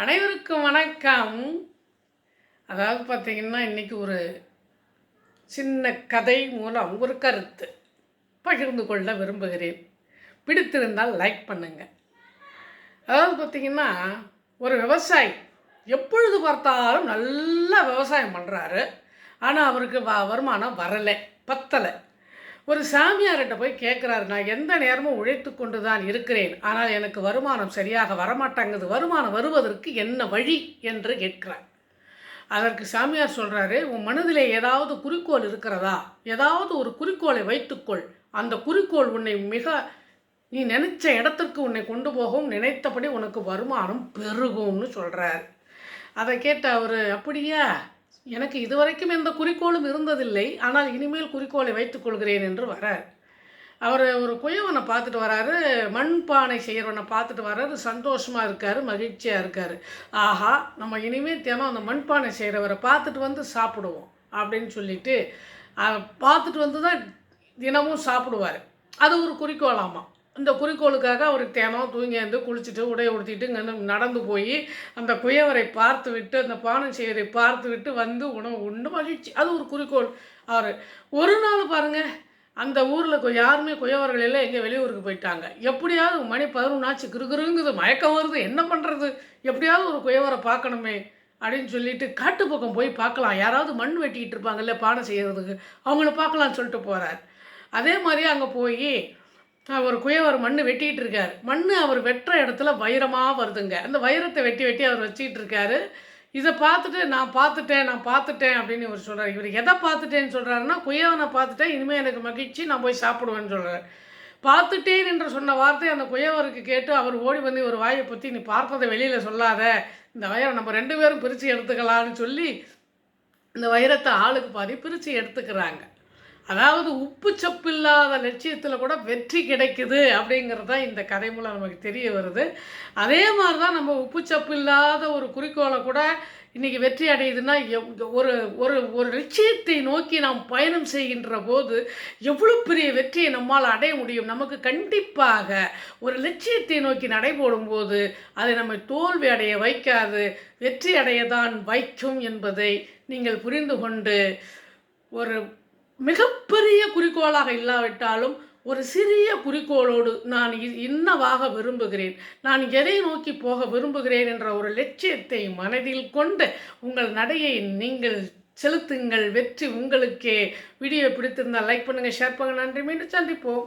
அனைவருக்கும் வணக்கம். அதாவது பார்த்திங்கன்னா இன்றைக்கி ஒரு சின்ன கதை மூலம் ஒரு கருத்து பகிர்ந்து கொள்ள விரும்புகிறேன். பிடித்திருந்தால் லைக் பண்ணுங்க. அதாவது பார்த்தீங்கன்னா ஒரு விவசாயி எப்பொழுது பார்த்தாலும் நல்லா விவசாயம் பண்ணுறாரு ஆனால் அவருக்கு வ வருமானம் வரலை பத்தலை. ஒரு சாமியார்கிட்ட போய் கேட்குறாரு நான் எந்த நேரமும் உழைத்து கொண்டு தான் இருக்கிறேன். ஆனால் எனக்கு வருமானம் சரியாக வரமாட்டாங்குது. வருமானம் வருவதற்கு என்ன வழி? என்று கேட்கிறார். அதற்கு சாமியார் சொல்கிறாரு உன் மனதிலே ஏதாவது குறிக்கோள் இருக்கிறதா? ஏதாவது ஒரு குறிக்கோளை வைத்துக்கொள். அந்த குறிக்கோள் உன்னை மிக நீ நினைச்ச இடத்திற்கு உன்னை கொண்டு போகவும் நினைத்தபடி உனக்கு வருமானம் பெருகும்னு சொல்கிறார் அதை கேட்ட அவர் அப்படியா? எனக்கு இதுவரைக்கும் எந்த குறிக்கோளும் இருந்ததில்லை ஆனால் இனிமேல் குறிக்கோளை வைத்துக்கொள்கிறேன் என்று வரார். அவர் ஒரு குயவனை பார்த்துட்டு வராரு மண்பானை செய்கிறவனை பார்த்துட்டு வராரு சந்தோஷமாக இருக்கார் மகிழ்ச்சியாக இருக்கார். ஆஹா நம்ம இனிமேல் தினம் அந்த மண்பானை செய்கிறவரை பார்த்துட்டு வந்து சாப்பிடுவோம் அப்படின்னு சொல்லிட்டு பார்த்துட்டு வந்து தான் தினமும் சாப்பிடுவார். அது ஒரு குறிக்கோளாமா? இந்த குறிக்கோளுக்காக அவர் தினம் தூங்கி வந்து குளிச்சுட்டு உடை உடுத்திட்டு இங்கே நடந்து போய் அந்த குயவரை பார்த்து விட்டு அந்த பானை செய்யரை பார்த்து விட்டு வந்து உணவு உண்டு மகிழ்ச்சி. அது ஒரு குறிக்கோள். அவர் ஒரு நாள் பாருங்கள் அந்த ஊரில் யாருமே குயவர்கள் இல்லை எங்கே வெளியூருக்கு போயிட்டாங்க. எப்படியாவது மணி பதினொன்றாச்சு கிருகிருங்குது மயக்கம் வருது என்ன பண்ணுறது எப்படியாவது ஒரு குயவரை பார்க்கணுமே அப்படின்னு சொல்லிட்டு காட்டு பக்கம் போய் பார்க்கலாம். யாராவது மண் வெட்டிக்கிட்டு இருப்பாங்கல்ல பானை செய்கிறதுக்கு அவங்கள பார்க்கலாம்னு சொல்லிட்டு போகிறார் அதே மாதிரி அங்கே போய் ஒரு குயவர் மண் வெட்டிகிட்டு இருக்கார் மண் அவர் வெட்டுற இடத்துல வைரமாக வருதுங்க. அந்த வைரத்தை வெட்டி வெட்டி அவர் வச்சுக்கிட்டு இருக்காரு இதை பார்த்துட்டு நான் பார்த்துட்டேன் நான் பார்த்துட்டேன் அப்படின்னு இவர் சொல்கிறார் இவர் எதை பார்த்துட்டேன்னு சொல்கிறாருன்னா குயவனை பார்த்துட்டேன் இனிமேல் எனக்கு மகிழ்ச்சி நான் போய் சாப்பிடுவேன்னு சொல்கிறார் பார்த்துட்டேன் என்று சொன்ன வார்த்தை அந்த குயவருக்கு கேட்டு அவர் ஓடி வந்து ஒரு வாயை பற்றி நீ பார்ப்பதை வெளியில் சொல்லாத. இந்த வைரம் நம்ம ரெண்டு பேரும் பிரித்து எடுத்துக்கலான்னு சொல்லி இந்த வைரத்தை ஆளுக்கு பாதி பிரித்து எடுத்துக்கிறாங்க. அதாவது உப்பு சப்பு இல்லாத லட்சியத்தில் கூட வெற்றி கிடைக்குது அப்படிங்கிறது தான் இந்த கதை மூலம் நமக்கு தெரிய வருது. அதே மாதிரி தான் நம்ம உப்பு சப்பு இல்லாத ஒரு குறிக்கோளை கூட இன்றைக்கி வெற்றி அடையுதுன்னா ஒரு ஒரு ஒரு லட்சியத்தை நோக்கி நாம் பயணம் செய்கின்ற போது எவ்வளோ பெரிய வெற்றியை நம்மால் அடைய முடியும்? நமக்கு கண்டிப்பாக ஒரு லட்சியத்தை நோக்கி நடைபோடும் போது அதை நம்மை தோல்வி அடைய வைக்காது. வெற்றி அடைய தான் வைக்கும் என்பதை நீங்கள் புரிந்து கொண்டு ஒரு மிகப்பெரிய குறிக்கோளாக இல்லாவிட்டாலும் ஒரு சிறிய குறிக்கோளோடு நான் இன்னவாக விரும்புகிறேன். நான் எதை நோக்கி போக விரும்புகிறேன் என்ற ஒரு லட்சியத்தை மனதில் கொண்டு உங்கள் நடையை நீங்கள் செலுத்துங்கள். வெற்றி உங்களுக்கே. வீடியோ பிடித்திருந்தால் லைக் பண்ணுங்கள் ஷேர் பண்ணுங்கள் நன்றி. மீண்டும் சந்திப்போம்.